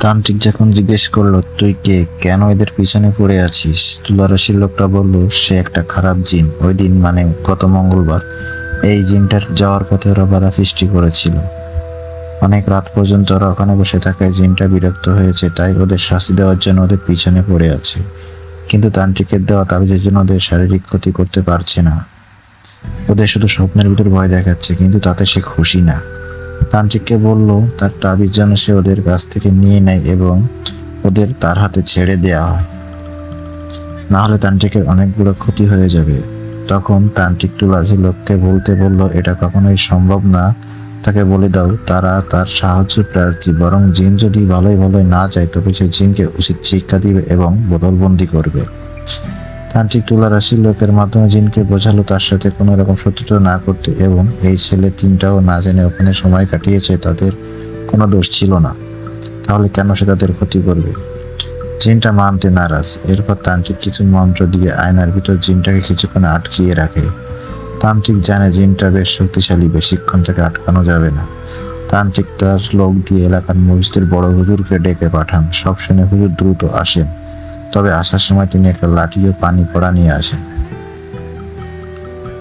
তান্ত্রিক যখন জিজ্ঞেস করল, তুই কে? কেন এদের পিছনে পড়ে আছিস? তুলারসির লোকটা বলল, সে একটা খারাপ জিন। ওই দিন মানে গত মঙ্গলবার। এই জিনটার যাওয়ার পথে ওরা বাধা সৃষ্টি করেছিল। অনেক রাত পর্যন্ত ওরা ওখানে বসে থাকায় জিনটা বিরক্ত হয়েছে, তাই ওদের শাস্তি দেওয়ার জন্য ওদের পিছনে পড়ে আছে। কিন্তু তান্ত্রিকের দেওয়া তাবিজের জন্য ওদের শারীরিক ক্ষতি করতে পারছে না। ওদের শুধু স্বপ্নের ভিতর ভয় দেখাচ্ছে, কিন্তু তাতে সে খুশি না। তান্ত্রিককে বলল, তার তাবিজ যেন সে ওদের কাছ থেকে নিয়ে নেয় এবং ওদের তার হাতে ছেড়ে দেয়া হয়। না হলে তান্ত্রিকের অনেকগুলো ক্ষতি হয়ে যাবে। তখন তান্ত্রিক তুলাসী লোককে বলতে বলল, এটা কখনোই সম্ভব না। তাকে বলে দাও, তারা তার সাহায্য প্রার্থী, বরং জিন যদি ভালোই ভালোই না যায় তবে সে জিনকে উচিত শিক্ষা দিবে এবং বদলবন্দি করবে। তান্ত্রিক তুলা রাশির লোকের মাধ্যমে জিনকে বোঝালো তার সাথে কোনো রকম শত্রুতা না করতে এবং এই ছেলে তিনটাও না জেনে ওখানে সময় কাটিয়েছে, তাদের কোনো দোষ ছিল না। তাহলে কেন সে তাদের ক্ষতি করবে? জিনটা মানতে নারাজ। এরপর তান্ত্রিক কিছু মন্ত্র দিয়ে আয়নার ভিতর জিনটাকে কিছুক্ষণ আটকিয়ে রাখে। তান্ত্রিক জানে জিনটা বেশ শক্তিশালী, বেশিক্ষণ থেকে আটকানো যাবে না। তান্ত্রিক তার লোক দিয়ে এলাকার মসজিদের বড় হুজুরকে ডেকে পাঠান। সব শুনে হুজুর দ্রুত আসেন। তবে আসার সময় তিনি একটা লাঠি ও পানি পড়া নিয়ে আসেন।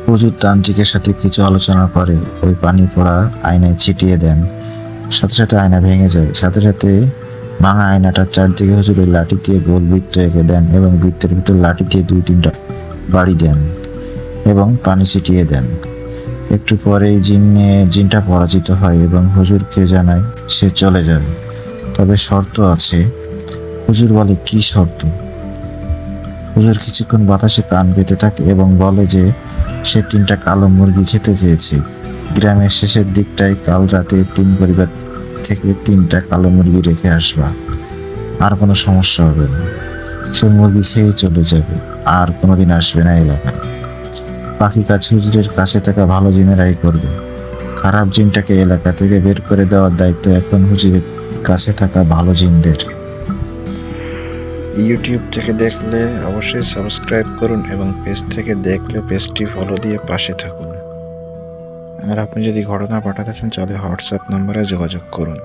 হুজুর তান্ত্রিকের সাথে কিছু আলোচনা করে ওই পানি পড়া আয়নায় ছিটিয়ে দেন। সাথে সাথে আয়না ভেঙে যায়। সাথে সাথে ভাঙা আয়নাটার চারদিকে হুজুর ওই লাঠি দিয়ে গোল বৃত্ত এঁকে দেন এবং বৃত্তের ভিতর লাঠি দিয়ে দুই তিনটা বাড়ি দেন এবং পানি ছিটিয়ে দেন। একটু পরেই জিনে জিনটা পরাজিত হয় এবং হুজুরকে জানায়, সে চলে যাবে। তবে শর্ত আছে হুজুর বলে, কি শর্ত? হুজুর কিছুক্ষণ বাতাসে কান পেতে থাকে এবং বলে যে, সে তিনটা কালো মুরগি খেতে চেয়েছে। গ্রামের শেষের দিকটায় কাল রাতে তিন পরিবার থেকে তিনটা কালো মুরগি রেখে আসবা। আর কোনো সমস্যা হবে না। সে মুরগি খেয়ে চলে যাবে। আর কোনোদিন আসবে না এলাকায়। পাখি কাজ হুজুরের কাছে থাকা ভালো জিনেরাই করবে। খারাপ জিনটাকে এলাকা থেকে বের করে দেওয়ার দায়িত্ব এখন হুজুরের কাছে থাকা ভালো জিনদের। ইউটিউব থেকে দেখলে অবশ্যই সাবস্ক্রাইব করুন এবং পেজ থেকে দেখলে পেজটি ফলো দিয়ে পাশে থাকুন। আর আপনি যদি ঘটনা পাঠাতে চান, তাহলে হোয়াটসঅ্যাপ নম্বরে যোগাযোগ করুন।